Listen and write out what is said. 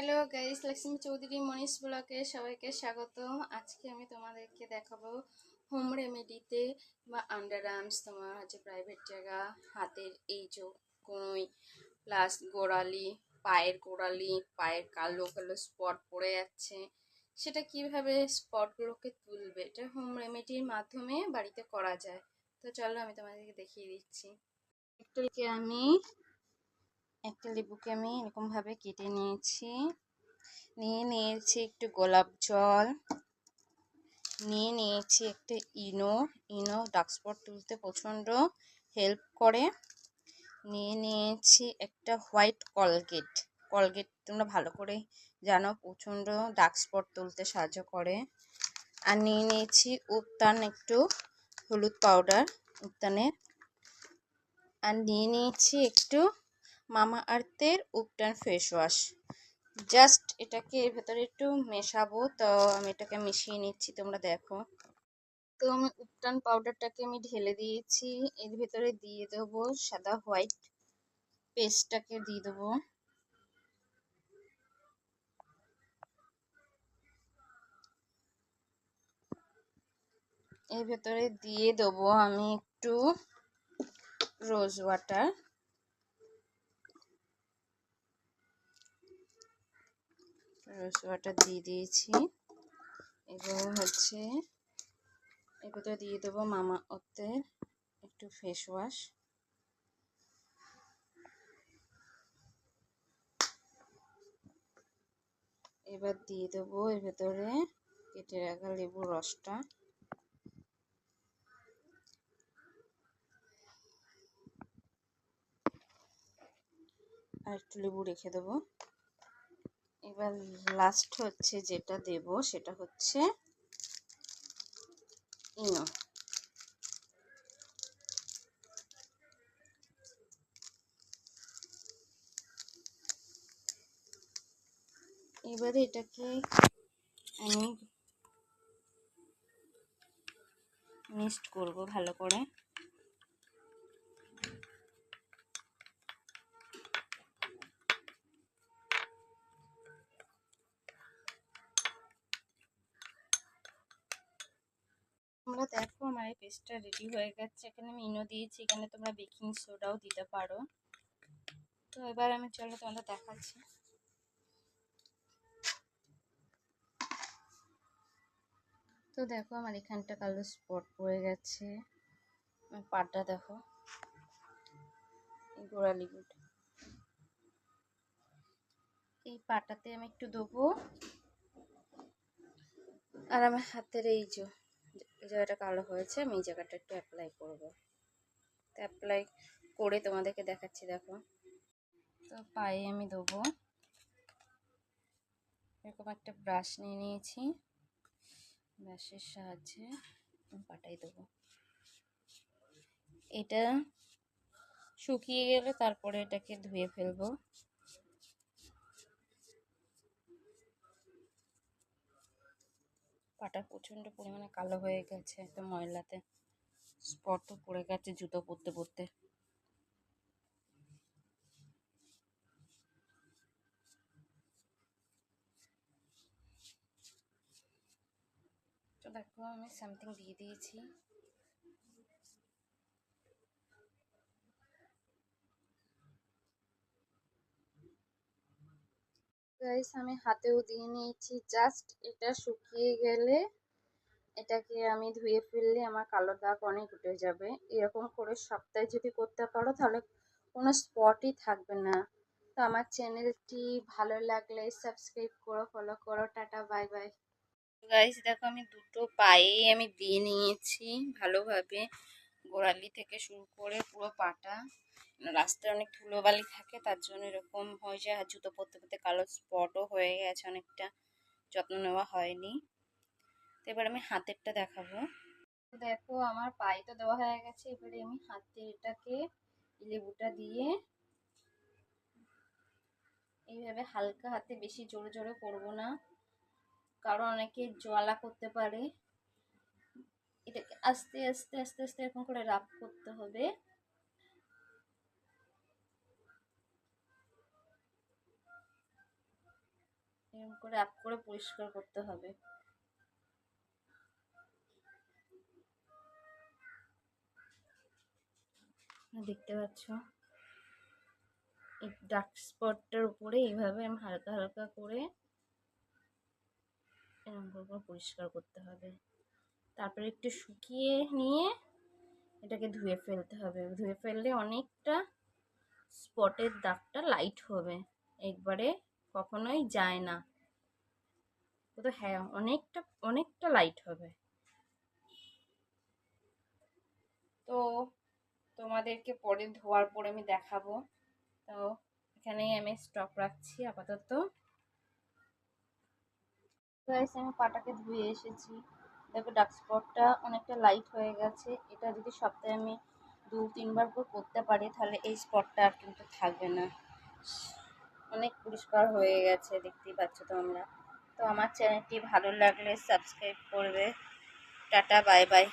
Hello guys Lakshmi Chowdhury, Manish ব্লকে সবাইকে স্বাগত। আজকে আমি তোমাদেরকে দেখাবো হোম রেমেডিতে বা আন্ডার আর্মস, তোমার হচ্ছে প্রাইভেট জায়গা, হাতের এই যে কোনোই, প্লাস গোড়ালি, পায়ের গোড়ালি, পায়ের কালো কালো স্পট পড়ে যাচ্ছে। সেটা কীভাবে স্পটগুলোকে তুলবে? এটা হোম রেমেডির মাধ্যমে বাড়িতে করা যায়। তো চলো আমি তোমাদেরকে দেখিয়ে দিচ্ছি। আমি একটা লেবুকে আমি এরকমভাবে কেটে নিয়েছি। নিয়ে নিয়েছি একটু গোলাপ জল। নিয়ে নিয়েছি একটা ইনো। ইনো ডার্ক স্পট তুলতে প্রচণ্ড হেল্প করে। নিয়ে নিয়েছি একটা হোয়াইট কলগেট কলগেট তোমরা ভালো করে জানো, প্রচণ্ড ডার্ক স্পট তুলতে সাহায্য করে। আর নিয়ে নিয়েছি উত্তান একটু হলুদ পাউডার উত্তানের আর নিয়ে নিয়েছি একটু মামা আর্থের উপটান ফেস ওয়াশ জাস্ট এটাকে এর ভেতরে একটু মেশাবো, তো আমি এটাকে মিশিয়ে নিচ্ছি, তোমরা দেখো। তো আমি উপটান পাউডারটাকে আমি ঢেলে দিয়েছি, এর ভেতরে দিয়ে দেবো সাদা হোয়াইট পেস্টটাকে দিয়ে দেবো। এর ভেতরে দিয়ে দেবো আমি একটু রোজ ওয়াটার রোজ ওয়াটার দিয়ে দিয়েছি। এবার হচ্ছে ভেতরে দিয়ে দেবো মামা অর্থের একটু ফেস ওয়াশ এবার দিয়ে দেবো এর ভেতরে কেটে রাখা লেবুর রসটা। আর একটু লেবু রেখে দেবো। এবার লাস্ট হচ্ছে যেটা দেব সেটা হচ্ছে ইনো। এবারে এটাকে আমি মিক্সড করব ভালো করে। তোমরা দেখো আমার এই পেস্টটা রেডি হয়ে গেছে। এখানে আমি ইনো দিয়েছি, এখানে তোমরা বেকিং সোডাও দিতে পারো। তো এবার আমি চলো তোমাদের দেখাচ্ছি। তো দেখো আমার এখানটা কালো স্পট পড়ে গেছে। পাটটা দেখো গোড়ালি গুড। এই পাটাতে আমি একটু দেবো। আর আমার হাতের এই যে জায়গাটা কালো হয়েছে, আমি এই জায়গাটা একটু অ্যাপ্লাই করব। তো অ্যাপ্লাই করে তোমাদেরকে দেখাচ্ছি, দেখো। তো পায়ে আমি দেবো এরকম একটা ব্রাশ নিয়ে নিয়েছি। ব্রাশের সাহায্যে পাটাই দেবো এটা শুকিয়ে গেলে তারপরে এটাকে ধুয়ে ফেলব। পাটা প্রচণ্ড পরিমাণে কালো হয়ে গেছে একদম ময়লাতে। স্পটও পড়ে গেছে জুতো পরতে পরতে। তো দেখো আমি সামথিং দিয়ে দিয়েছি। গাইস আমি হাতেও দিয়ে নিয়েছি। জাস্ট এটা শুকিয়ে গেলে এটাকে আমি ধুয়ে ফেললে আমার কালো দাগ অনেক উঠে যাবে। এরকম করে সপ্তাহে যদি করতে পারো, তাহলে কোনো স্পটই থাকবে না। তো আমার চ্যানেলটি ভালো লাগলে সাবস্ক্রাইব করো ফলো করো, টাটা বাই বাই গাইস দেখো আমি দুটো পায়েই আমি দিয়ে নিয়েছি ভালোভাবে। গোড়ালি থেকে শুরু করে পুরো পাটা। রাস্তায় অনেক ধুলোবালি থাকে, তার জন্য এরকম হয়ে আর জুতো পরতে পরতে কালো স্পটও হয়ে গেছে অনেকটা। যত্ন নেওয়া হয়নি। তো এবার আমি হাতেরটা দেখাবো। দেখো, আমার পায়ে তো দেওয়া হয়ে গেছে। এবারে আমি হাতে এটাকে লেবুটা দিয়ে এইভাবে হালকা হাতে বেশি জোরে জোরে করব না। কারণ অনেকে জ্বালা করতে পারে। এটাকে আস্তে আস্তে আস্তে আস্তে এরকম করে রাব করতে হবে। এরকম করে আপ করে পরিষ্কার করতে হবে। দেখতে পাচ্ছ? এই ডার্ক স্পটটার উপরে এইভাবে আমি হালকা হালকা করে এরকম করে পরিষ্কার করতে হবে। তারপরে একটু শুকিয়ে নিয়ে এটাকে ধুয়ে ফেলতে হবে। ধুয়ে ফেললে অনেকটা স্পটের দাগটা লাইট হবে। একবারে কখনোই যায় না। তো হ্যাঁ অনেকটা অনেকটা লাইট হবে। তো তোমাদেরকে পরে ধোয়ার পরে আমি দেখাবো। তো এখানেই আমি স্টক রাখছি আপাতত। আমি পাটাকে ধুয়ে এসেছি। দেখো ডার্ক স্পটটা অনেকটা লাইট হয়ে গেছে। এটা যদি সপ্তাহে আমি দু তিনবার করে করতে পারি, তাহলে এই স্পটটা আর কিন্তু থাকবে না। অনেক পরিষ্কার হয়ে গেছে, দেখতেই পাচ্ছ তোমরা। তো আমার চ্যানেলটি ভালো লাগলে সাবস্ক্রাইব করবে। Tata bye bye